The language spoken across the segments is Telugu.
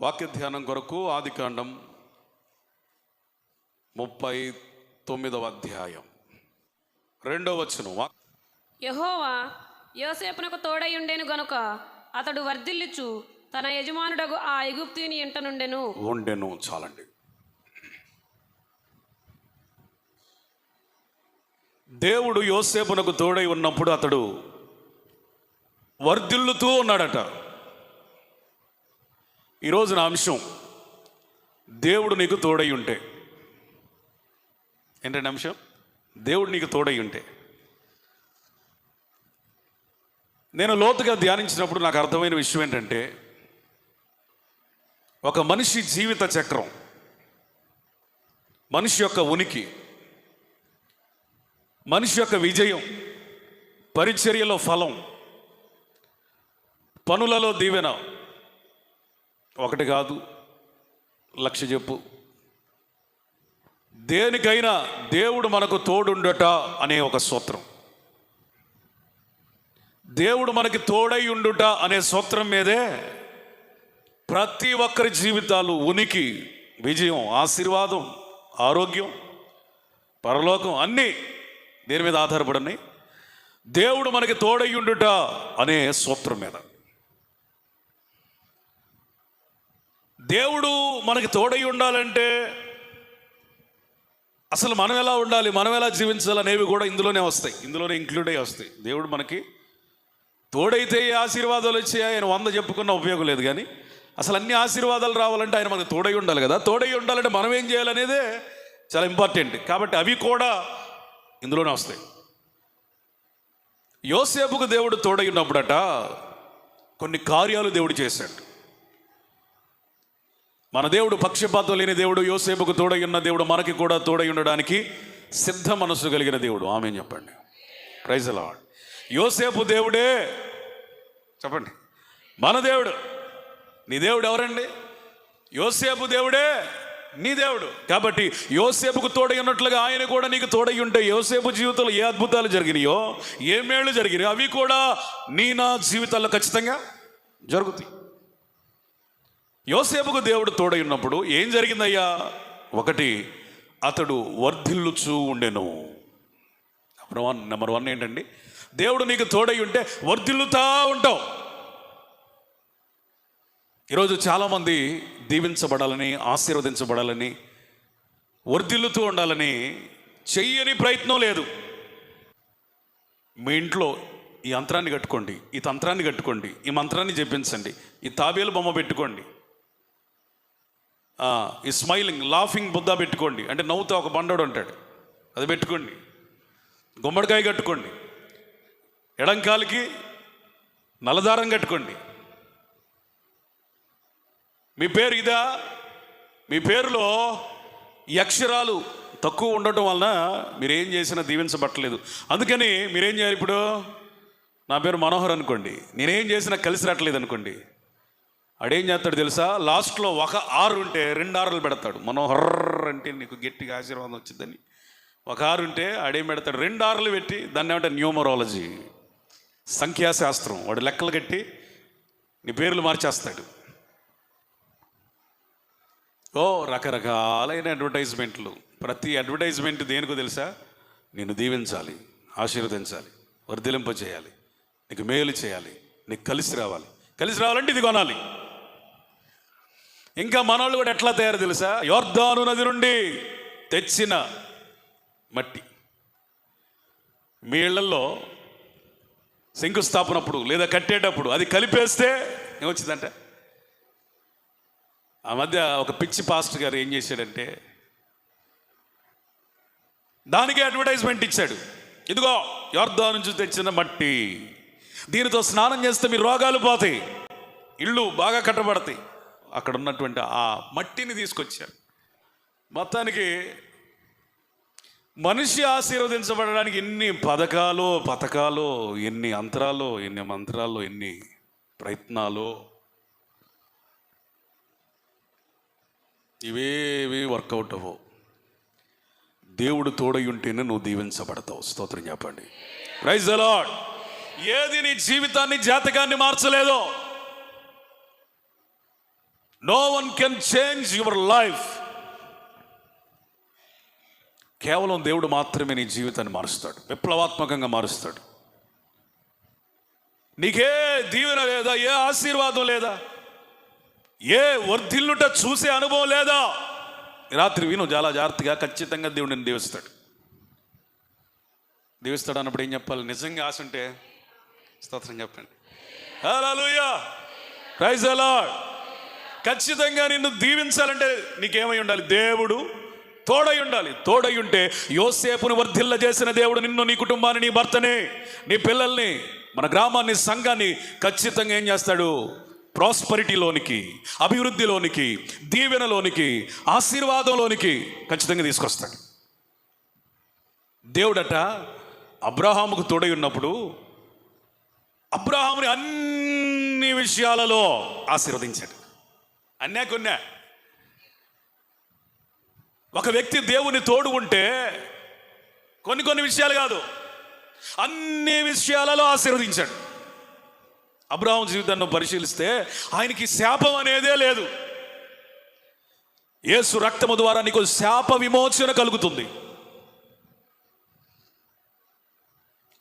వాక్య ధ్యానం కొరకు ఆది కాండం ముప్పై తొమ్మిదవ అధ్యాయం. రెండవ వచనం. వా- యహోవా యోసేపునకు తోడై ఉండెను గనుక అతడు వర్ధిల్లుచు తన యజమానుడగు ఆ ఎగుప్తిని ఇంట నుండెను. ఉండెను చాలండి. దేవుడు యోసేపునకు తోడై ఉన్నప్పుడు అతడు వర్ధిల్లుతూ ఉన్నాడట. ఈరోజు నా అంశం దేవుడు నీకు తోడై ఉంటే. ఏంటంటే అంశం? దేవుడు నీకు తోడై ఉంటే. నేను లోతుగా ధ్యానించినప్పుడు నాకు అర్థమైన విషయం ఏంటంటే ఒక మనిషి జీవిత చక్రం మనిషి యొక్క ఉనికి మనిషి యొక్క విజయం పరిచర్యలో ఫలం పనులలో దీవెన ఒకటి కాదు లక్ష చెప్పు. దేనికైనా దేవుడు మనకు తోడుండట అనే ఒక సూత్రం. దేవుడు మనకి తోడై ఉండుట అనే సూత్రం మీదే ప్రతి ఒక్కరి జీవితాలు ఉనికి విజయం ఆశీర్వాదం ఆరోగ్యం పరలోకం అన్నీ దేని మీద ఆధారపడినాయి దేవుడు మనకి తోడయ్యుండుట అనే సూత్రం మీద. దేవుడు మనకి తోడై ఉండాలంటే అసలు మనం ఎలా ఉండాలి? మనం ఎలా జీవించాలి అనేవి కూడా ఇందులోనే వస్తాయి. ఇందులోనే ఇంక్లూడ్ అయ్యి వస్తాయి. దేవుడు మనకి తోడైతే ఏ ఆశీర్వాదాలు వచ్చి ఆయన వంద చెప్పుకున్న ఉపయోగం లేదు కానీ అసలు అన్ని ఆశీర్వాదాలు రావాలంటే ఆయన మనకు తోడై ఉండాలి కదా. తోడై ఉండాలంటే మనం ఏం చేయాలనేదే చాలా ఇంపార్టెంట్ కాబట్టి అవి కూడా ఇందులోనే వస్తాయి. యోసేపుకు దేవుడు తోడై ఉన్నప్పుడట కొన్ని కార్యాలు దేవుడు చేశాడు. మన దేవుడు పక్షపాతం లేని దేవుడు యోసేపుకు తోడై ఉన్న దేవుడు మనకి కూడా తోడై ఉండడానికి సిద్ధ మనసు కలిగిన దేవుడు. ఆమె చెప్పండి. ప్రైజ్ లాడ్ యోసేపు దేవుడే. చెప్పండి. మన దేవుడు. నీ దేవుడు ఎవరండి? యోసేపు దేవుడే. నీ దేవుడు. కాబట్టి యోసేపుకు తోడై ఉన్నట్లుగా ఆయన కూడా నీకు తోడై ఉంటే యోసేపు జీవితంలో ఏ అద్భుతాలు జరిగినాయో ఏ మేళ్ళు జరిగినాయో అవి కూడా నీ నా జీవితాల్లో ఖచ్చితంగా జరుగుతాయి. యోసేపుకు దేవుడు తోడై ఉన్నప్పుడు ఏం జరిగిందయ్యా? ఒకటి అతడు వర్ధిల్లుచూ ఉండెను. నెంబర్ వన్ నెంబర్ వన్ ఏంటండి? దేవుడు నీకు తోడై ఉంటే వర్ధిల్లుతా ఉంటావు. ఈరోజు చాలామంది దీవించబడాలని ఆశీర్వదించబడాలని వర్ధిల్లుతూ ఉండాలని చెయ్యని ప్రయత్నం లేదు. మీ ఇంట్లో ఈ యంత్రాన్ని కట్టుకోండి ఈ తంత్రాన్ని కట్టుకోండి ఈ మంత్రాన్ని చెప్పించండి ఈ తాబేలు బొమ్మ పెట్టుకోండి ఈ స్మైలింగ్ లాఫింగ్ బుద్ధ పెట్టుకోండి. అంటే నవ్వుతా ఒక బండోడు ఉంటాడు. అది పెట్టుకోండి. గుమ్మడికాయ కట్టుకోండి. ఎడంకాలికి నలదారం కట్టుకోండి. మీ పేరు ఇదా? మీ పేరులో ఈ అక్షరాలు తక్కువ ఉండటం వలన మీరేం చేసినా దీవించబట్టలేదు. అందుకని మీరేం చేయాలి ఇప్పుడు? నా పేరు మనోహర్ అనుకోండి. నేనేం చేసినా కలిసి రావట్లేదు అనుకోండి. అడేం చేస్తాడు తెలుసా? లాస్ట్లో ఒక ఆరు ఉంటే రెండు ఆరులు పెడతాడు. మనోహర్ అంటే నీకు గట్టిగా ఆశీర్వాదం వచ్చిందని. ఒక ఆరు ఉంటే అడేం పెడతాడు? రెండు ఆరులు పెట్టి దాన్ని ఏమంటే న్యూమరాలజీ. సంఖ్యాశాస్త్రం. వాడు లెక్కలు కట్టి నీ పేర్లు మార్చేస్తాడు. ఓ రకరకాలైన అడ్వర్టైజ్మెంట్లు. ప్రతి అడ్వర్టైజ్మెంట్ దేనికో తెలుసా? నేను దీవించాలి ఆశీర్వదించాలి వర్ధిలింప చేయాలి నీకు మేలు చేయాలి నీకు కలిసి రావాలి. కలిసి రావాలంటే ఇది కొనాలి. ఇంకా మనోళ్ళు కూడా ఎట్లా తయారు తెలుసా? యోర్ధాను నది నుండి తెచ్చిన మట్టి. మీ ఇళ్ళలో శంకుస్థాపనప్పుడు లేదా కట్టేటప్పుడు అది కలిపేస్తే ఏమొచ్చిందంటే? ఆ మధ్య ఒక పిచ్చి పాస్టర్ గారు ఏం చేశాడంటే దానికి అడ్వర్టైజ్మెంట్ ఇచ్చాడు. ఇదిగో యోర్ధా నుంచి తెచ్చిన మట్టి. దీనితో స్నానం చేస్తే మీ రోగాలు పోతాయి. ఇళ్ళు బాగా కట్టబడతాయి. అక్కడ ఉన్నటువంటి ఆ మట్టిని తీసుకొచ్చారు. మొత్తానికి మనిషి ఆశీర్వదించబడడానికి ఎన్ని పథకాలు పథకాలు ఎన్ని అంతరాలు ఎన్ని మంత్రాలు ఎన్ని ప్రయత్నాలు ఇవేవి వర్కౌట్ అవ్వవు. దేవుడు తోడై ఉంటేనే నువ్వు దీవించబడతావు. స్తోత్రం చెప్పండి. ప్రైజ్ అలాడ్ ఏది నీ జీవితాన్ని జాతకాన్ని మార్చలేదో no one can change your life కేవలం దేవుడు మాత్రమే నీ జీవితాన్ని మారుస్తాడు. విప్లవాత్మకంగా మారుస్తాడు. నీకే దీవెన లేదా? ఏ ఆశీర్వాదం లేదా? ఏ వర్ధిల్లుట చూసే అనుభవం లేదా? రాత్రి విను చాలా జాగ్రత్తగా ఖచ్చితంగా దేవుడిని దీవిస్తాడు. దీవిస్తాడు అన్నప్పుడు ఏం చెప్పాలి? నిజంగా ఆశ ఉంటే స్తోత్రం చెప్పండి. హల్లెలూయా. ప్రైజ్ అలాడ్ ఖచ్చితంగా నిన్ను దీవించాలంటే నీకేమై ఉండాలి? దేవుడు తోడై ఉండాలి. తోడై ఉంటే యోసేపును వర్ధిల్ల చేసిన దేవుడు నిన్ను నీ కుటుంబాన్ని నీ భర్తని నీ పిల్లల్ని మన గ్రామాన్ని సంఘాన్ని ఖచ్చితంగా ఏం చేస్తాడు? ప్రాస్పరిటీలోనికి అభివృద్ధిలోనికి దీవెనలోనికి ఆశీర్వాదంలోనికి ఖచ్చితంగా తీసుకొస్తాడు. దేవుడట అబ్రహాముకు తోడై ఉన్నప్పుడు అబ్రహాముని అన్ని విషయాలలో ఆశీర్వదించాడు. అన్నే కొన్నా ఒక వ్యక్తి దేవుని తోడు ఉంటే కొన్ని కొన్ని విషయాలు కాదు. అన్ని విషయాలలో ఆశీర్వదించాడు. అబ్రాహం జీవితాన్ని పరిశీలిస్తే ఆయనకి శాపం అనేదే లేదు. యేసు రక్తము ద్వారా నీకు శాప విమోచన కలుగుతుంది.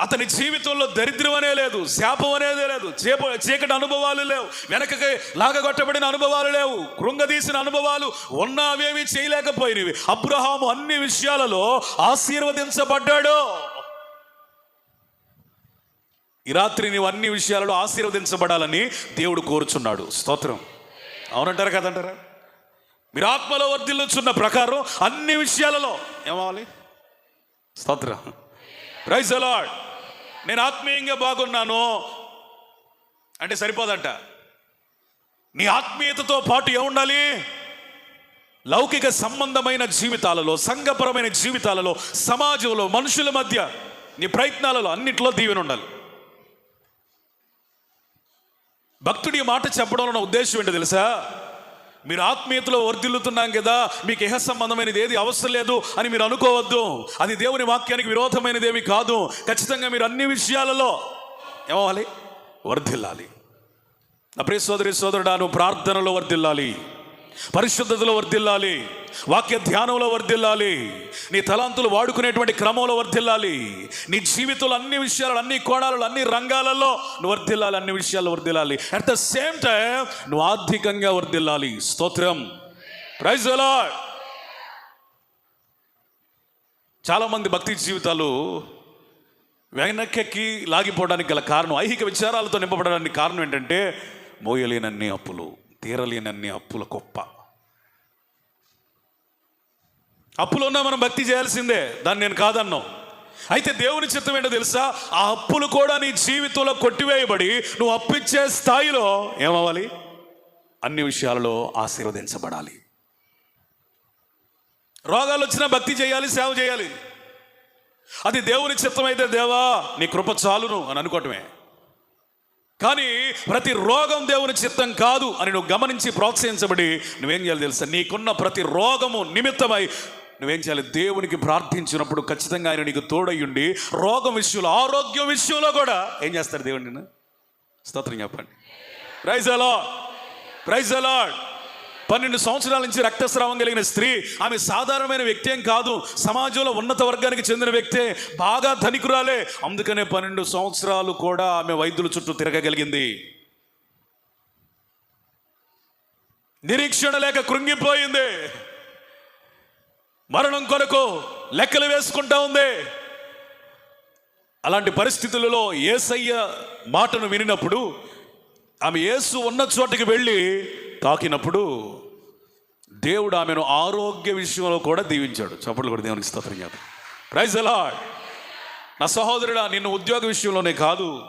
అతని జీవితంలో దరిద్రం అనే లేదు శాపం అనేది లేదు చేప చీకటి అనుభవాలు లేవు వెనకకి లాగగొట్టబడిన అనుభవాలు లేవు కృంగదీసిన అనుభవాలు ఉన్నా అవేమి చేయలేకపోయినవి. అబ్రహాము అన్ని విషయాలలో ఆశీర్వదించబడ్డాడు. ఈ రాత్రి నీవు అన్ని విషయాలలో ఆశీర్వదించబడాలని దేవుడు కోరుచున్నాడు. స్తోత్రం. అవునంటారా కదంటారా? మీరు ఆత్మలో వర్ధిల్లుచున్న ప్రకారం అన్ని విషయాలలో ఏమవ్వాలి? స్తోత్రం. ప్రైజ్ అలాడ్ నేను ఆత్మీయంగా బాగున్నాను అంటే సరిపోదంట. నీ ఆత్మీయతతో పాటు ఏముండాలి? లౌకిక సంబంధమైన జీవితాలలో సంఘపరమైన జీవితాలలో సమాజంలో మనుషుల మధ్య నీ ప్రయత్నాలలో అన్నిట్లో దీవెన ఉండాలి. భక్తుడి మాట చెప్పడంలో ఉద్దేశం ఏంటో తెలుసా? మీరు ఆత్మీయతలో వర్ధిల్లుతున్నాం కదా మీకు ఇహ సంబంధమైనది ఏది అవసరం లేదు అని మీరు అనుకోవద్దు. అది దేవుని వాక్యానికి విరోధమైనది ఏమి కాదు. ఖచ్చితంగా మీరు అన్ని విషయాలలో ఏమవ్వాలి? వర్ధిల్లాలి. నా ప్రియ సోదరి సోదరుడా నువ్వు ప్రార్థనలో వర్ధిల్లాలి. పరిశుద్ధతలో వర్ధిల్లాలి వాక్య ధ్యానంలో వర్ధిల్లాలి నీ తలాంతులు వాడుకునేటువంటి క్రమంలో వర్ధిల్లాలి నీ జీవితంలో అన్ని విషయాలు అన్ని కోణాలలో అన్ని రంగాలలో నువ్వు వర్ధిల్లాలి అన్ని విషయాల్లో వర్ధిల్లాలి. అట్ ద సేమ్ టైం నువ్వు ఆర్థికంగా వర్ధిల్లాలి. స్తోత్రం. ప్రైజ్ అలా చాలామంది భక్తి జీవితాలు వెనక్కి లాగిపోవడానికి గల కారణం ఐహిక విచారాలతో నింపబడడానికి కారణం ఏంటంటే మోయలేనన్ని అప్పులు. తీరలేనన్ని అప్పుల గొప్ప అప్పులు ఉన్నా మనం భక్తి చేయాల్సిందే దాన్ని నేను కాదన్నాం అయితే దేవుని చిత్తం ఏంటో తెలుసా? ఆ అప్పులు కూడా నీ జీవితంలో కొట్టివేయబడి నువ్వు అప్పిచ్చే స్థాయిలో ఏమవ్వాలి? అన్ని విషయాలలో ఆశీర్వదించబడాలి. రోగాలు వచ్చినా భక్తి చేయాలి సేవ చేయాలి. అది దేవుని చిత్తం అయితే దేవా నీ కృప చాలును అని అనుకోవటమే. కానీ ప్రతి రోగం దేవుని చిత్తం కాదు అని నువ్వు గమనించి ప్రోత్సహించబడి నువ్వేం చేయాలి తెలుసా? నీకున్న ప్రతి రోగము నిమిత్తమై నువ్వేం చేయాలి? దేవునికి ప్రార్థించినప్పుడు ఖచ్చితంగా ఆయన నీకు తోడయ్యుండి రోగం విషయంలో ఆరోగ్యం విషయంలో కూడా ఏం చేస్తాడు దేవుడిని స్తోత్రం చెప్పండి. ప్రైజ్ అలాడ్ ప్రైజ్ అలాడ్ పన్నెండు సంవత్సరాల నుంచి రక్తస్రావం కలిగిన స్త్రీ ఆమె సాధారణమైన వ్యక్తి ఏం కాదు. సమాజంలో ఉన్నత వర్గానికి చెందిన వ్యక్తే బాగా ధనికురాలే. అందుకనే పన్నెండు సంవత్సరాలు కూడా ఆమె వైద్యుల చుట్టూ తిరగగలిగింది. నిరీక్షణ లేక కృంగిపోయింది. మరణం కొరకు లెక్కలు వేసుకుంటా ఉంది. అలాంటి పరిస్థితులలో ఏసయ్య మాటను వినినప్పుడు ఆమె యేసు ఉన్న చోటికి వెళ్ళి తాకినప్పుడు దేవుడు ఆమెను ఆరోగ్య విషయంలో కూడా దీవించాడు. చప్పట్లు కూడా దేవునికి స్తోత్రం చెప్పు ప్రైజ్ ఎలా నా సహోదరుడా నిన్ను ఉద్యోగ విషయంలోనే కాదు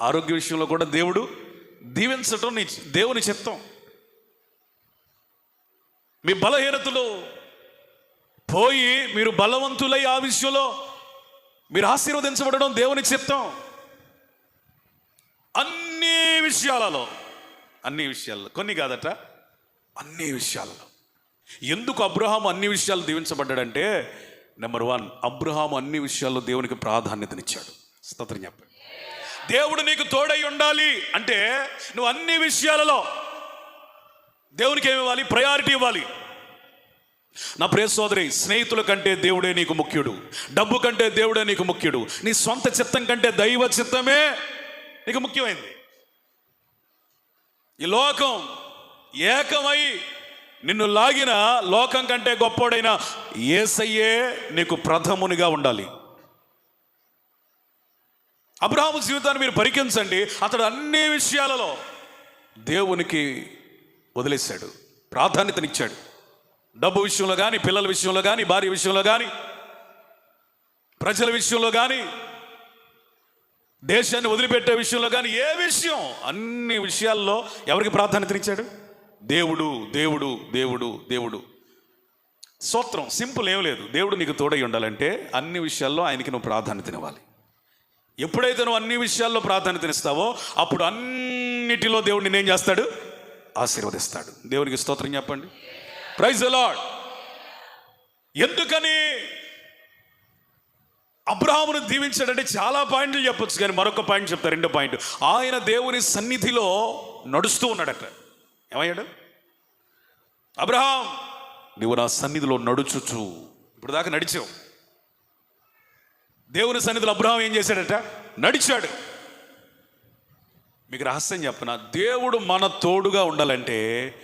ఆరోగ్య విషయంలో కూడా దేవుడు దీవించటం నీ దేవుని చిత్తం. మీ బలహీనతలు పోయి మీరు బలవంతులై ఆ విషయంలో మీరు ఆశీర్వదించబడడం దేవుని చిత్తం. అన్ని విషయాలలో అన్ని విషయాల్లో. కొన్ని కాదట? అన్ని విషయాలలో. ఎందుకు అబ్రహాం అన్ని విషయాలు దీవించబడ్డాడంటే నెంబర్ వన్ అబ్రహాం అన్ని విషయాల్లో దేవునికి ప్రాధాన్యతనిచ్చాడు. స్తోత్రం చెప్పండి. దేవుడు నీకు తోడై ఉండాలి అంటే నువ్వు అన్ని విషయాలలో దేవునికి ఏమి ఇవ్వాలి? ప్రయారిటీ ఇవ్వాలి. నా ప్రియ సోదరి స్నేహితుల కంటే దేవుడే నీకు ముఖ్యుడు. డబ్బు కంటే దేవుడే నీకు ముఖ్యుడు. నీ సొంత చిత్తం కంటే దైవ చిత్తమే నీకు ముఖ్యమైంది. ఈ లోకం ఏకమై నిన్ను లాగిన లోకం కంటే గొప్పోడైన ఏసయ్యే నీకు ప్రథమునిగా ఉండాలి. అబ్రహాము జీవితాన్ని మీరు పరికించండి. అతడు అన్ని విషయాలలో దేవునికి వదిలేశాడు. ప్రాధాన్యతనిచ్చాడు. డబ్బు విషయంలో కానీ పిల్లల విషయంలో కానీ భార్య విషయంలో కానీ ప్రజల విషయంలో కానీ దేశాన్ని వదిలిపెట్టే విషయంలో కానీ ఏ విషయం అన్ని విషయాల్లో ఎవరికి ప్రాధాన్యతనిచ్చాడు దేవుడు దేవుడు దేవుడు దేవుడు. సూత్రం సింపుల్ ఏం లేదు. దేవుడు నీకు తోడై ఉండాలంటే అన్ని విషయాల్లో ఆయనకి నువ్వు ప్రాధాన్యతనివ్వాలి ఎప్పుడైతే నువ్వు అన్ని విషయాల్లో ప్రాధాన్యతనిస్తావో అప్పుడు అన్నిటిలో దేవుడు నేనేం చేస్తాడు? ఆశీర్వదిస్తాడు. దేవునికి స్తోత్రం చెప్పండి. ప్రైజ్ లాడ్ ఎందుకని అబ్రహామును దీవించాడంటే చాలా పాయింట్లు చెప్పొచ్చు కానీ మరొక పాయింట్ చెప్తా రెండో పాయింట్ ఆయన దేవుని సన్నిధిలో నడుస్తూ ఉన్నాడట. ఏమయ్యాడు? అబ్రహాం నువ్వు నా సన్నిధిలో నడుచుచు. ఇప్పుడు దాకా నడిచావు. దేవుని సన్నిధిలో అబ్రహాం ఏం చేశాడట? నడిచాడు. మీకు రహస్యం చెప్పిన? దేవుడు మన తోడుగా ఉండాలంటే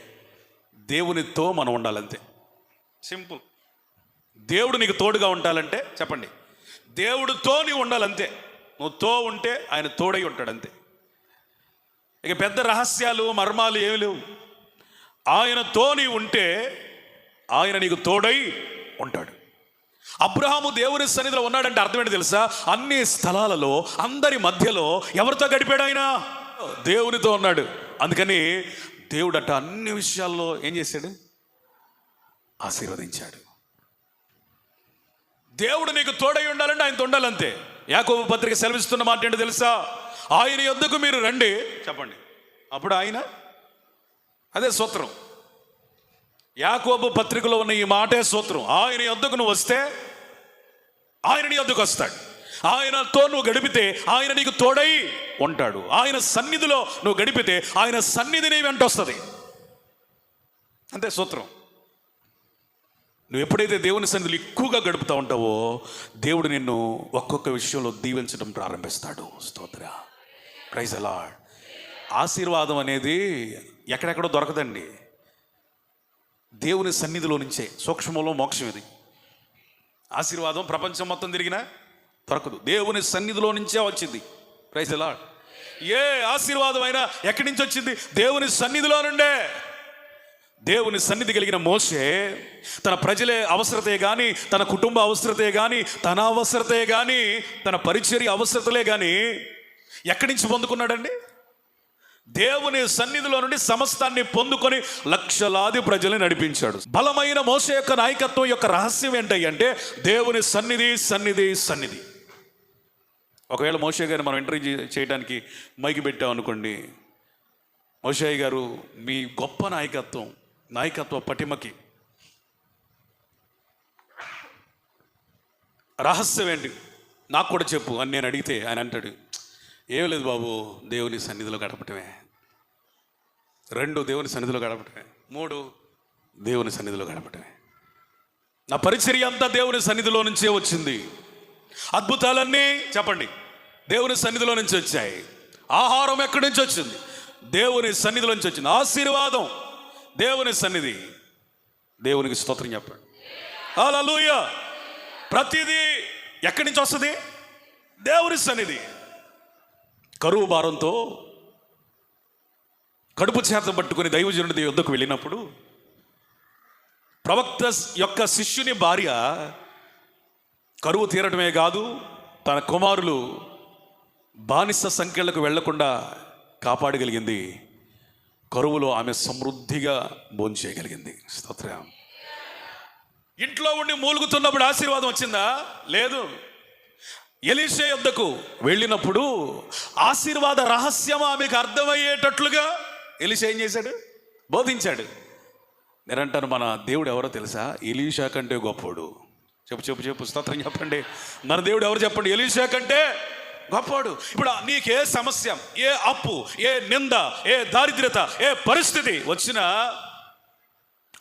దేవునితో మనం ఉండాలంతే. సింపుల్. దేవుడు నీకు తోడుగా ఉండాలంటే చెప్పండి. దేవుడితో నీవు ఉండాలంతే. నువ్వు తో ఉంటే ఆయన తోడై ఉంటాడు అంతే ఇక పెద్ద రహస్యాలు మర్మాలు ఏమి లేవు. ఆయనతో నీవు ఉంటే ఆయన నీకు తోడై ఉంటాడు. అబ్రహాము దేవుని సన్నిధిలో ఉన్నాడంటే అర్థమేంటి తెలుసా? అన్ని స్థలాలలో అందరి మధ్యలో ఎవరితో గడిపాడు ఆయన? దేవునితో ఉన్నాడు. అందుకని దేవుడట అన్ని విషయాల్లో ఏం చేశాడు? ఆశీర్వదించాడు. దేవుడు నీకు తోడై ఉండాలంటే ఉండాలంతే. యాకోబు పత్రిక సెలవిస్తున్న మాట ఏంటో తెలుసా? ఆయన యొద్దకు మీరు రండి. చెప్పండి. అప్పుడు ఆయన? అదే సూత్రం. యాకోబు పత్రికలో ఉన్న ఈ మాటే సూత్రం. ఆయన యొద్దకు నువ్వు వస్తే ఆయనని యొద్దకు వస్తాడు. ఆయనతో నువ్వు గడిపితే ఆయన నీకు తోడై ఉంటాడు. ఆయన సన్నిధిలో నువ్వు గడిపితే ఆయన సన్నిధిని వెంట వస్తుంది. అంతే సూత్రం. నువ్వు ఎప్పుడైతే దేవుని సన్నిధిలో ఎక్కువగా గడుపుతూ ఉంటావో దేవుడు నిన్ను ఒక్కొక్క విషయంలో దీవించడం ప్రారంభిస్తాడు. స్తోత్ర. ప్రైజ్ అలాడ్ ఆశీర్వాదం అనేది ఎక్కడెక్కడో దొరకదండి. దేవుని సన్నిధిలో నుంచే సూక్ష్మంలో మోక్షం ఇది. ఆశీర్వాదం ప్రపంచం మొత్తం తిరిగినా దొరకదు. దేవుని సన్నిధిలో నుంచే వచ్చింది. ప్రైజ్ ఎలా ఏ ఆశీర్వాదం అయినా ఎక్కడి నుంచి వచ్చింది? దేవుని సన్నిధిలో నుండే. దేవుని సన్నిధి కలిగిన మోసే తన ప్రజలే అవసరతే కానీ తన కుటుంబ అవసరతే కానీ తన అవసరతే కానీ తన పరిచర్య అవసరతలే కానీ ఎక్కడి నుంచి పొందుకున్నాడండి? దేవుని సన్నిధిలో నుండి సమస్తాన్ని పొందుకొని లక్షలాది ప్రజల్ని నడిపించాడు. బలమైన మోస యొక్క నాయకత్వం యొక్క రహస్యం ఏంటంటే దేవుని సన్నిధి సన్నిధి సన్నిధి. ఒకవేళ మోషే గారిని మనం ఇంటర్వ్యూ చేయడానికి మైకి పెట్టాం అనుకోండి మోషయ్య గారు మీ గొప్ప నాయకత్వం నాయకత్వ పటిమకి. రహస్యం ఏంటి? నాకు కూడా చెప్పు అని నేను అడిగితే ఆయన అంటాడు ఏం లేదు బాబు దేవుని సన్నిధిలో గడపటమే. రెండు దేవుని సన్నిధిలో గడపటమే. మూడు దేవుని సన్నిధిలో గడపటమే. నా పరిచర్య అంతా దేవుని సన్నిధిలో నుంచే వచ్చింది. అద్భుతాలన్నీ చెప్పండి దేవుని సన్నిధిలో నుంచి వచ్చాయి. ఆహారం ఎక్కడి నుంచి వచ్చింది? దేవుని సన్నిధిలో నుంచి వచ్చింది. ఆశీర్వాదం. దేవుని సన్నిధి. దేవునికి స్తోత్రం చెప్పండి. హల్లెలూయా ప్రతిదీ ఎక్కడి నుంచి వస్తుంది? దేవుని సన్నిధి. కరువు భారంతో కడుపు చేత పట్టుకుని దైవజనుడి యుద్ధకు వెళ్ళినప్పుడు ప్రవక్త యొక్క శిష్యుని భార్య కరువు తీరటమే కాదు తన కుమారులు బానిస సంఖ్యలకు వెళ్ళకుండా కాపాడగలిగింది. కరువులో ఆమె సమృద్ధిగా భోంచేయగలిగింది. స్తోత్రం. ఇంట్లో ఉండి మూలుగుతున్నప్పుడు ఆశీర్వాదం వచ్చిందా? లేదు. ఎలీషే యొద్దకు వెళ్ళినప్పుడు ఆశీర్వాద రహస్యం ఆమెకు అర్థమయ్యేటట్లుగా ఎలీషా ఏం చేశాడు? బోధించాడు. నేనంటాను మన దేవుడు ఎవరో తెలుసా? ఎలీషా కంటే గొప్పోడు. చెప్పు చెప్పు చెప్పు. స్తోత్రం చెప్పండి. మన దేవుడు ఎవరు చెప్పండి? ఎలీషా కంటే గొప్పోడు. ఇప్పుడు నీకే సమస్య ఏ అప్పు ఏ నింద ఏ దారిద్ర్యత ఏ పరిస్థితి వచ్చినా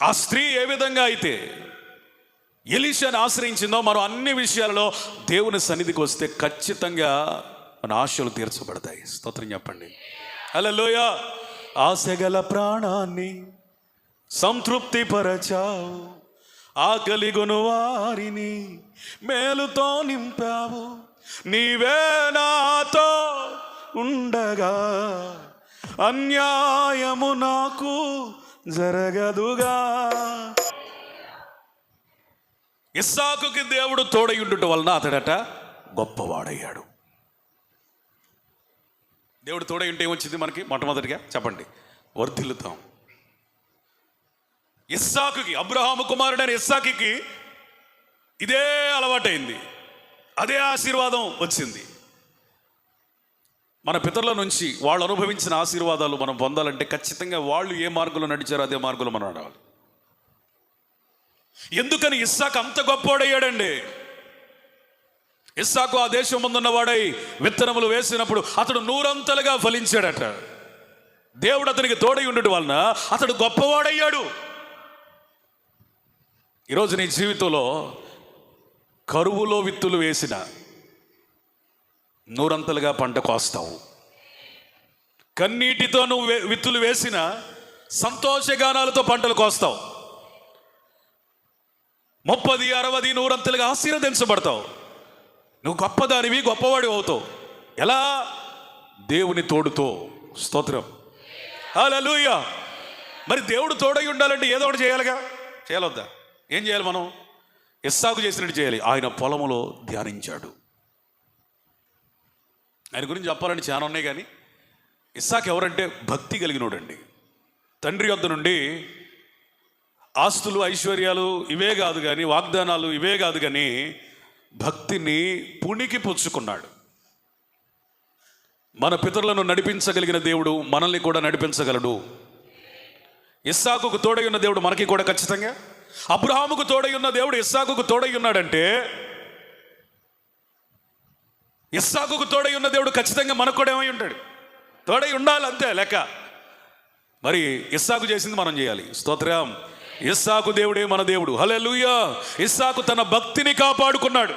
ఆ స్త్రీ ఏ విధంగా అయితే ఎలీషాని ఆశ్రయించిందో మనం అన్ని విషయాలలో దేవుని సన్నిధికి వస్తే ఖచ్చితంగా మన ఆశలు తీర్చబడతాయి. స్తోత్రం చెప్పండి. హలోయ ఆశగల ప్రాణాన్ని సంతృప్తి పరచావు ఆకలిగొను వారిని మేలుతో నింపావు. నీవే నాతో ఉండగా అన్యాయము నాకు జరగదుగా. ఇస్సాకుకి దేవుడు తోడై ఉండటం వలన అతడట గొప్పవాడయ్యాడు. దేవుడు తోడై ఉంటే ఏమొచ్చింది మనకి? మొట్టమొదటిగా చెప్పండి. వర్ధిల్లుతాం. ఇస్సాకుకి అబ్రహాము కుమారుడైన ఇస్సాకి ఇదే అలవాటైంది. అదే ఆశీర్వాదం వచ్చింది. మన పితరుల నుంచి వాళ్ళు అనుభవించిన ఆశీర్వాదాలు మనం పొందాలంటే ఖచ్చితంగా వాళ్ళు ఏ మార్గంలో నడిచారో అదే మార్గంలో మనం నడవాలి. ఎందుకని ఇస్సాకు అంత గొప్పోడయ్యాడండి ఇస్సాకు ఆ దేశం ముందున్నవాడై విత్తనములు వేసినప్పుడు అతడు నూరంతలుగా ఫలించాడట. దేవుడు అతనికి తోడై ఉండటం వలన అతడు గొప్పవాడయ్యాడు. ఈరోజు నీ జీవితంలో కరువులో విత్తులు వేసిన నూరంతలుగా పంట కోస్తావు. కన్నీటితో నువ్వు వే- విత్తులు వేసిన సంతోషగానాలతో పంటలు కోస్తావు. ముప్పది అరవది నూరంతలుగా ఆశీర్వదించబడతావు. నువ్వు గొప్పదానివి గొప్పవాడి అవుతావు. ఎలా? దేవుని తోడుతో. స్తోత్రం. హల్లెలూయ! మరి దేవుడు తోడై ఉండాలంటే ఏదో ఒకటి చేయాలిగా? చేయాలొద్దా ఏం చేయాలి మనం? ఇస్సాకు చేసినట్టు చేయాలి. ఆయన పొలములో ధ్యానించాడు. ఆయన గురించి చెప్పాలంటే చాలా ఉన్నాయి కానీ ఇస్సాక్ ఎవరంటే భక్తి కలిగినోడండి. తండ్రి వద్ద నుండి ఆస్తులు ఐశ్వర్యాలు ఇవే కాదు కానీ వాగ్దానాలు ఇవే కాదు కానీ భక్తిని పుణికి పుచ్చుకున్నాడు. మన పితరులను నడిపించగలిగిన దేవుడు మనల్ని కూడా నడిపించగలడు. ఇస్సాకు తోడై ఉన్న దేవుడు మనకి కూడా ఖచ్చితంగా అబ్రహాముకు తోడై ఉన్న దేవుడు ఇస్సాకుకు తోడై ఉన్నాడంటే ఇస్సాకుకు తోడై ఉన్న దేవుడు ఖచ్చితంగా మనకు కూడా ఏమై ఉంటాడు. తోడై ఉండాలి అంతే లెక్క. మరి ఇస్సాకు చేసింది మనం చేయాలి. స్తోత్రం. ఇస్సాకు దేవుడే మన దేవుడు. హల్లెలూయా. ఇస్సాకు తన భక్తిని కాపాడుకున్నాడు.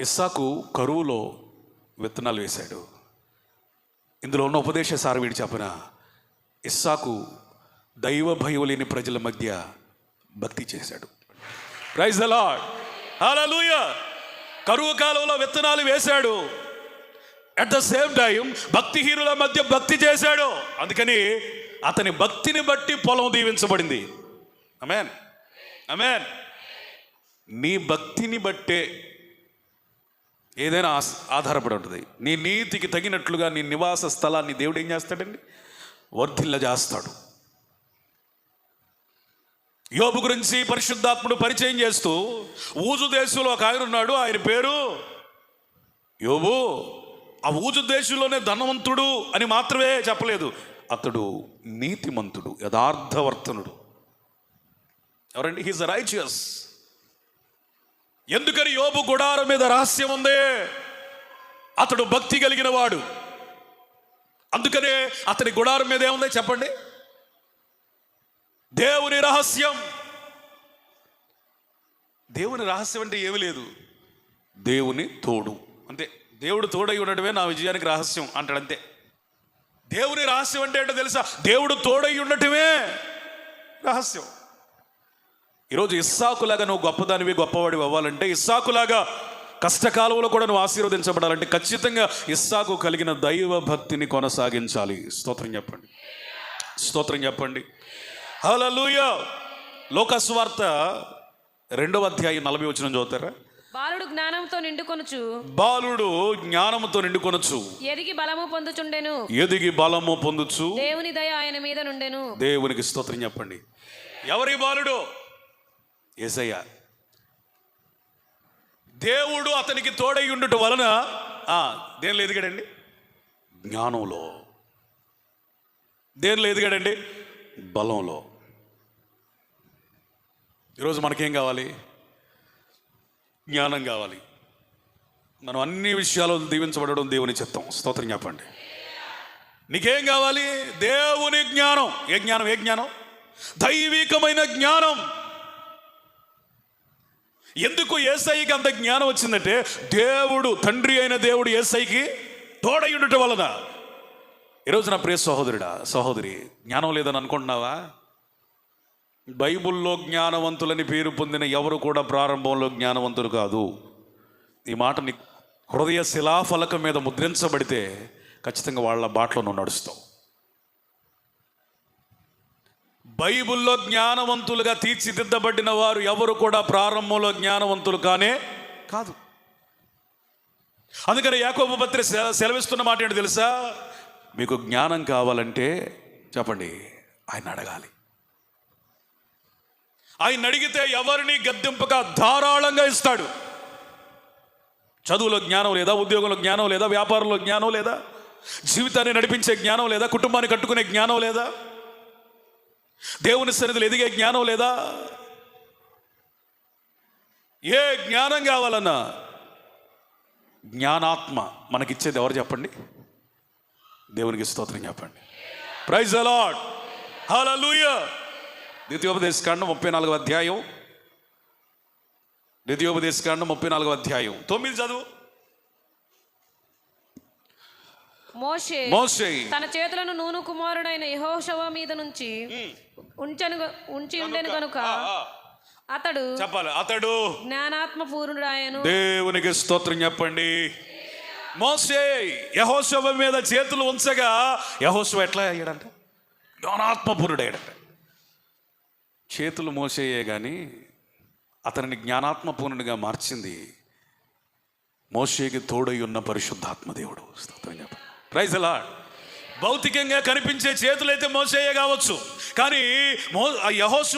ఇస్సాకు కరువులో విత్తనాలు వేశాడు. ఇందులో ఉన్న ఉపదేశ సార్ వీడు చెప్పిన? ఇస్సాకు దైవ భయం లేని ప్రజల మధ్య భక్తి చేశాడు. ప్రైజ్ ద లార్డ్ హల్లెలూయా కరువు కాలంలో విత్తనాలు వేశాడు. అట్ ద సేమ్ టైం భక్తిహీనుల మధ్య భక్తి చేశాడు. అందుకని అతని భక్తిని బట్టి పొలం దీవించబడింది. అమెన్ అమెన్ నీ భక్తిని బట్టే ఏదైనా ఆధారపడి ఉంటుంది. నీ నీతికి తగినట్లుగా నీ నివాస స్థలాన్ని దేవుడు ఏం చేస్తాడండి? వర్ధిల్ల చేస్తాడు యోబు గురించి పరిశుద్ధాత్ముడు పరిచయం చేస్తూ ఊజు దేశంలో ఒక ఆయన ఉన్నాడు ఆయన పేరు యోబు. ఆ ఊజు దేశంలోనే ధనవంతుడు అని మాత్రమే చెప్పలేదు. అతడు నీతిమంతుడు యథార్థవర్తనుడు. ఎవరండి? హీజ్ రైచియస్ ఎందుకని యోబు గుడారం మీద రహస్యం ఉంది? అతడు భక్తి కలిగిన వాడు. అందుకనే అతని గుడారం మీద ఏముంది చెప్పండి? దేవుని రహస్యం. దేవుని రహస్యం అంటే ఏమీ లేదు. దేవుని తోడు. అంతే దేవుడు తోడై ఉండటమే నా విజయానికి రహస్యం అంటాడు అంతే. దేవుని రహస్యం అంటే ఏంటో తెలుసా? దేవుడు తోడై ఉండటమే రహస్యం. ఈరోజు ఇస్సాకులాగా నువ్వు గొప్పదానివి గొప్పవాడివి అవ్వాలంటే ఇస్సాకులాగా కష్టకాలంలో కూడా నువ్వు ఆశీర్వదించబడాలంటే ఖచ్చితంగా ఇస్సాకు కలిగిన దైవ భక్తిని కొనసాగించాలి. స్తోత్రం చెప్పండి. స్తోత్రం చెప్పండి. హల్లెలూయ. లోకస్వార్త రెండవ అధ్యాయం నలభై వచ్చిన చదువుతారా? బాలుడు జ్ఞానంతో నిండుకొనుచు. బాలుడు జ్ఞానముతో నిండుకొనొచ్చు ఎదిగి బలము పొందుచుండెను. ఎదిగి బలము పొందుచు. దేవుని దయ ఆయన మీద నుండెను. దేవునికి స్తోత్రం చెప్పండి. ఎవరి బాలుడు? ఏసయ్య. దేవుడు అతనికి తోడై ఉండుట వలన దేనిలో ఎదిగాడండి? జ్ఞానంలో. దేనిలో ఎదిగాడండి? బలంలో. ఈరోజు మనకేం కావాలి? జ్ఞానం కావాలి. మనం అన్ని విషయాలు దీవించబడడం దేవుని చెప్తాం స్తోత్రం చెప్పండి. నీకేం కావాలి? దేవుని జ్ఞానం. ఏ జ్ఞానం? ఏ జ్ఞానం? దైవికమైన జ్ఞానం. ఎందుకు ఏసైకి అంత జ్ఞానం వచ్చిందంటే దేవుడు తండ్రి అయిన దేవుడు ఏసైకి తోడై వలన. ఈరోజు నా ప్రియ సహోదరుడా సహోదరి జ్ఞానం లేదని అనుకుంటున్నావా? బైబుల్లో జ్ఞానవంతులని పేరు పొందిన ఎవరు కూడా ప్రారంభంలో జ్ఞానవంతులు కాదు. ఈ మాట నీ హృదయ శిలాఫలకం మీద ముద్రించబడితే ఖచ్చితంగా వాళ్ళ బాటలో నువ్వు నడుస్తావు. బైబుల్లో జ్ఞానవంతులుగా తీర్చిదిద్దబడిన వారు ఎవరు కూడా ప్రారంభంలో జ్ఞానవంతులు కానే కాదు. అందుకని యాకోబు పత్రి సెల- సెలవిస్తున్న మాట ఏంటి తెలుసా? మీకు జ్ఞానం కావాలంటే చెప్పండి ఆయన అడగాలి. ఆయన అడిగితే ఎవరిని గద్దెంపక ధారాళంగా ఇస్తాడు? చదువులో జ్ఞానం లేదా ఉద్యోగంలో జ్ఞానం లేదా వ్యాపారంలో జ్ఞానం లేదా జీవితాన్ని నడిపించే జ్ఞానం లేదా కుటుంబాన్ని కట్టుకునే జ్ఞానం లేదా దేవుని సన్నిధిలో ఎదిగే జ్ఞానం లేదా? ఏ జ్ఞానం కావాలన్నా? జ్ఞానాత్మ. మనకిచ్చేది ఎవరు చెప్పండి? దేవునికి స్తోత్రం చెప్పండి. ప్రైజ్ అలాడ్ హల్లెలూయా ద్వితీయోపదేశ కాండం ముప్పై నాలుగవ అధ్యాయం. ద్వితీయోపదేశ కాండం ముప్పై నాలుగవ అధ్యాయం. తొమ్మిది చదువు. మోషే మోషే. తన చేతులను నూను కుమారుడైన యెహోషువ మీద నుంచి ఉంచను ఉంచి ఉండెను కనుక అతడు చెప్పాలి అతడు జ్ఞానాత్మ పూర్ణుడాయను దేవునికి స్తోత్రం చెప్పండి. మోసే యహోశవ మీద చేతులు ఉంచగా యహోశవ ఎట్లా అయ్యాడంట? జ్ఞానాత్మపూర్ణుడయ్యాడంట. చేతులు మోసేయే కానీ అతనిని జ్ఞానాత్మపూర్ణుడిగా మార్చింది మోసేకి తోడై ఉన్న పరిశుద్ధాత్మ దేవుడు. స్తోత్రం చెప్పండి. ప్రైజ్ అలా భౌతికంగా కనిపించే చేతులైతే మోసేయే కావచ్చు. కానీ మో ఆ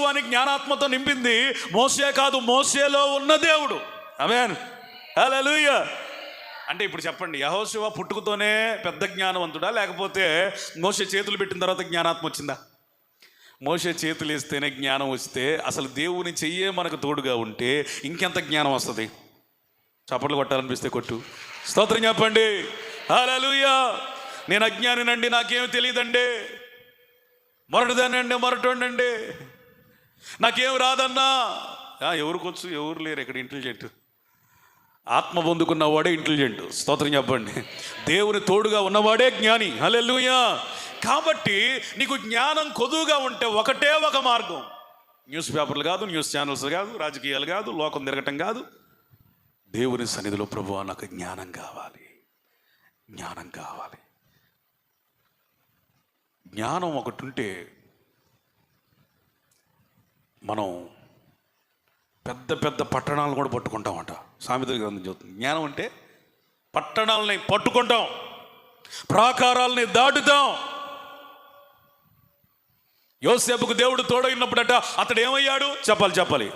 అని జ్ఞానాత్మతో నింపింది మోసే కాదు మోసేలో ఉన్న దేవుడు. అమేన్ హల్లెలూయా అంటే ఇప్పుడు చెప్పండి యహోశివ పుట్టుకతోనే పెద్ద జ్ఞానవంతుడా? లేకపోతే మోసే చేతులు పెట్టిన తర్వాత జ్ఞానాత్మ వచ్చిందా? మోసే చేతులు వేస్తేనే జ్ఞానం వస్తే అసలు దేవుని చెయ్యే మనకు తోడుగా ఉంటే ఇంకెంత జ్ఞానం వస్తుంది? చప్పట్లు కొట్టాలనిపిస్తే కొట్టు. స్తోత్రం చెప్పండి. హల్లెలూయా. నేను అజ్ఞానినండి నాకేమి తెలియదండి. మొరటిదానండి మొరటండి నాకేం రాదన్నా. ఎవరికొచ్చు ఎవరు లేరు ఇక్కడ ఇంటెలిజెంట్ ఆత్మ పొందుకున్నవాడే ఇంటెలిజెంట్ స్తోత్రం చెప్పండి. దేవుని తోడుగా ఉన్నవాడే జ్ఞాని. హల్లెలూయా. కాబట్టి నీకు జ్ఞానం కొదువుగా ఉంటే ఒకటే ఒక మార్గం. న్యూస్ పేపర్లు కాదు న్యూస్ ఛానల్స్ కాదు రాజకీయాలు కాదు లోకం తిరగటం కాదు. దేవుని సన్నిధిలో ప్రభు నాకు జ్ఞానం కావాలి. జ్ఞానం కావాలి. జ్ఞానం ఒకటి ఉంటే మనం పెద్ద పెద్ద పట్టణాలను కూడా పట్టుకుంటామంట. సామెత గ్రంథం చెబుతుంది జ్ఞానం అంటే పట్టణాలని పట్టుకుంటాం ప్రాకారాలని దాటుతాం యోసేపుకు దేవుడు తోడైనప్పుడట అతడు ఏమయ్యాడు? చెప్పాలి చెప్పాలి.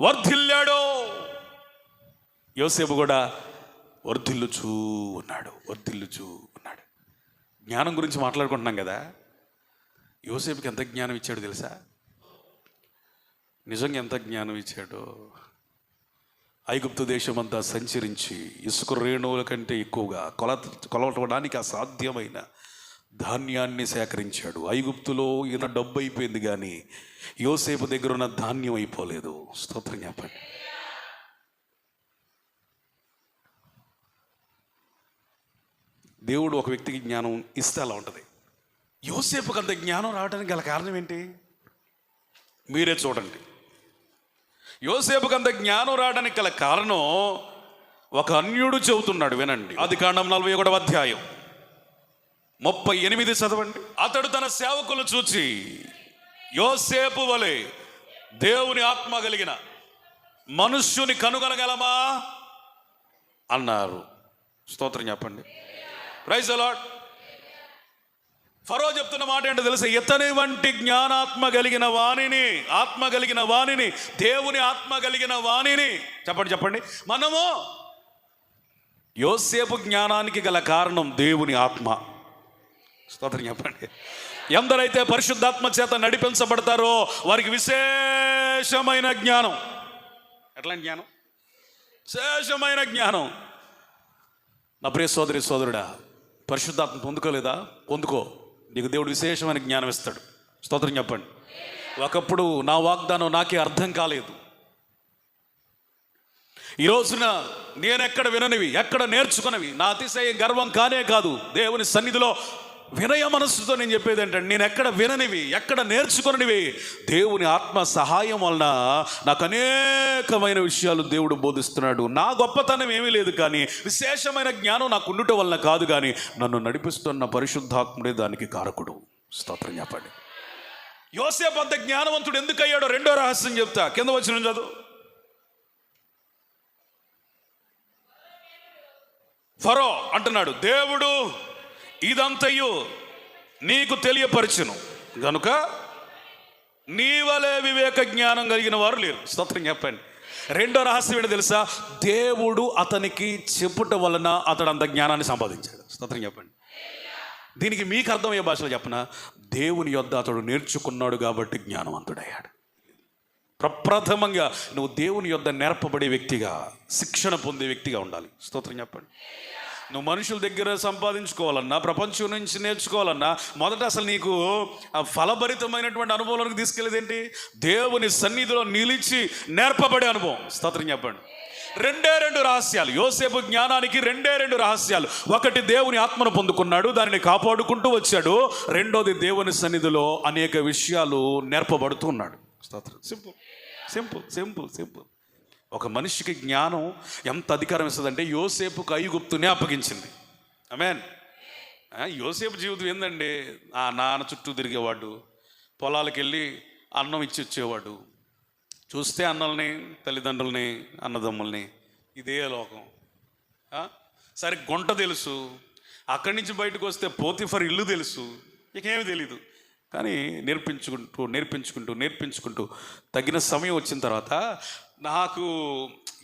వర్ధిల్లాడు. యోసేపు కూడా వర్ధిల్లుచూ ఉన్నాడు వర్ధిల్లుచూ ఉన్నాడు. జ్ఞానం గురించి మాట్లాడుకుంటున్నాం కదా? యోసేపుకి ఎంత జ్ఞానం ఇచ్చాడు తెలుసా? నిజంగా ఎంత జ్ఞానం ఇచ్చాడో? ఐగుప్తు దేశమంతా సంచరించి ఇసుక రేణువుల కంటే ఎక్కువగా కొల కొలవడానికి అసాధ్యమైన ధాన్యాన్ని సేకరించాడు. ఐగుప్తులో ఈయన డబ్బు అయిపోయింది కానీ యోసేపు దగ్గర ఉన్న ధాన్యం అయిపోలేదు. స్తోత్రం చెప్పండి. దేవుడు ఒక వ్యక్తికి జ్ఞానం ఇస్తే అలా ఉంటుంది. యోసేపుకి అంత జ్ఞానం రావడానికి గల కారణం ఏంటి? మీరే చూడండి. యోసేపుకి అంత జ్ఞానం రావడానికి గల కారణం ఒక అన్యుడు చెబుతున్నాడు వినండి. అది కాండం నలభై ఒకటవ అధ్యాయం. ముప్పై ఎనిమిది చదవండి. అతడు తన సేవకులు చూచి యోసేపు వలె దేవుని ఆత్మ కలిగిన మనుష్యుని కనుగొనగలమా? అన్నారు. స్తోత్రం చెప్పండి. ప్రైజ్ అలాట్ ఫరో చెప్తున్న మాట ఏంటో తెలుసా? ఇతని వంటి జ్ఞానాత్మ కలిగిన వాణిని ఆత్మ కలిగిన వాణిని దేవుని ఆత్మ కలిగిన వాణిని చెప్పండి చెప్పండి. మనము యోసేపు జ్ఞానానికి గల కారణం దేవుని ఆత్మ. స్తోత్రం చెప్పండి. ఎందరైతే పరిశుద్ధాత్మ చేత నడిపించబడతారో వారికి విశేషమైన జ్ఞానం. ఎట్లాంటి జ్ఞానం? విశేషమైన జ్ఞానం. నా ప్రియ సోదరి సోదరుడా పరిశుద్ధాత్మ పొందుకోలేదా? పొందుకో. నీకు దేవుడు విశేషమైన జ్ఞానం ఇస్తాడు. స్తోత్రం చెప్పండి. ఒకప్పుడు నా వాగ్దానం నాకే అర్థం కాలేదు. ఈ రోజున నేను ఎక్కడ విననివి? ఎక్కడ నేర్చుకున్నవి? నా అతిశయం గర్వం కానే కాదు. దేవుని సన్నిధిలో వినయ మనస్సుతో నేను చెప్పేది ఏంటంటే నేను ఎక్కడ విననివి ఎక్కడ నేర్చుకునివి దేవుని ఆత్మ సహాయం వలన నాకు అనేకమైన విషయాలు దేవుడు బోధిస్తున్నాడు. నా గొప్పతనం ఏమీ లేదు కానీ విశేషమైన జ్ఞానం నాకు ఉండటం వలన కాదు కానీ నన్ను నడిపిస్తున్న పరిశుద్ధాత్ముడే దానికి కారకుడు. స్తోత్రం చెప్పండి. యోసేపు అంత జ్ఞానవంతుడు ఎందుకు అయ్యాడో రెండో రహస్యం చెప్తా. కింద వచ్చిన చదువు. ఫరో అంటున్నాడు దేవుడు ఇదంతయు నీకు తెలియపరచును. గనుక నీ వలే వివేక జ్ఞానం కలిగిన వారు లేరు. స్తోత్రం చెప్పండి. రెండో రహస్యం ఏంటో తెలుసా? దేవుడు అతనికి చెప్పుట వలన అతడు అంత జ్ఞానాన్ని సంపాదించాడు. స్తోత్రం చెప్పండి. దీనికి మీకు అర్థమయ్యే భాషలో చెప్పన? దేవుని యొద్ద అతడు నేర్చుకున్నాడు కాబట్టి జ్ఞానవంతుడయ్యాడు. ప్రప్రథమంగా నువ్వు దేవుని యొద్ద నేర్పబడే వ్యక్తిగా శిక్షణ పొందే వ్యక్తిగా ఉండాలి. స్తోత్రం చెప్పండి. నువ్వు మనుషుల దగ్గర సంపాదించుకోవాలన్నా ప్రపంచం నుంచి నేర్చుకోవాలన్నా మొదట అసలు నీకు ఆ ఫలభరితమైనటువంటి అనుభవంలోకి తీసుకెళ్ళేది ఏంటి దేవుని సన్నిధిలో నిలిచి నేర్పబడే అనుభవం. స్తోత్రం చెప్పండి. రెండే రెండు రహస్యాలు. యోసేపు జ్ఞానానికి రెండే రెండు రహస్యాలు. ఒకటి దేవుని ఆత్మను పొందుకున్నాడు దానిని కాపాడుకుంటూ వచ్చాడు. రెండోది దేవుని సన్నిధిలో అనేక విషయాలు నేర్పబడుతూ ఉన్నాడు. స్తోత్రం. సింపుల్. Simple simple simple. ఒక మనిషికి జ్ఞానం ఎంత అధికారం ఇస్తుందంటే యోసేపుకు ఐగుప్తునే అప్పగించింది. ఆమెన్ యోసేపు జీవితం ఏందండి ఆ నాన్న చుట్టూ తిరిగేవాడు పొలాలకు వెళ్ళి అన్నం ఇచ్చి వచ్చేవాడు. చూస్తే అన్నల్ని తల్లిదండ్రుల్ని అన్నదమ్ముల్ని ఇదే లోకం. సరే గుంట తెలుసు. అక్కడి నుంచి బయటకు వస్తే పోతిఫర్ ఇల్లు తెలుసు. ఇకేమీ తెలీదు. కానీ నేర్పించుకుంటూ నేర్పించుకుంటూ నేర్పించుకుంటూ తగిన సమయం వచ్చిన తర్వాత నాకు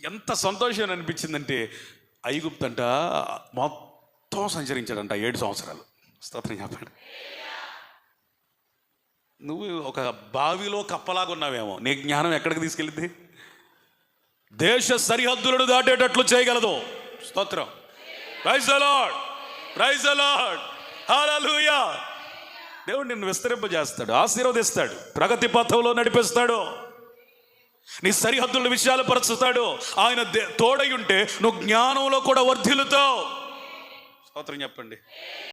ఎంత సంతోషం అనిపించిందంటే ఐగుప్తు అంట మొత్తం సంచరించాడంట ఏడు సంవత్సరాలు. స్తోత్రం చెప్పండి. నువ్వు ఒక బావిలో కప్పలాగా ఉన్నావేమో. నీ జ్ఞానం ఎక్కడికి తీసుకెళ్ళింది? దేశ సరిహద్దులను దాటేటట్లు చేయగలదు. స్తోత్రం. ప్రైజ్ అలాడ్ ప్రైజ్ అలాడ్ హల్లెలూయా దేవుడు నిన్ను విస్తరింపజేస్తాడు ఆశీర్వదిస్తాడు ప్రగతి పథంలో నడిపిస్తాడు. నీ సరిహద్దుల విషయాలు పరుచుతాడు. ఆయన దే- తోడై ఉంటే నువ్వు జ్ఞానంలో కూడా వర్ధిల్లుతావు. స్తోత్రం చెప్పండి.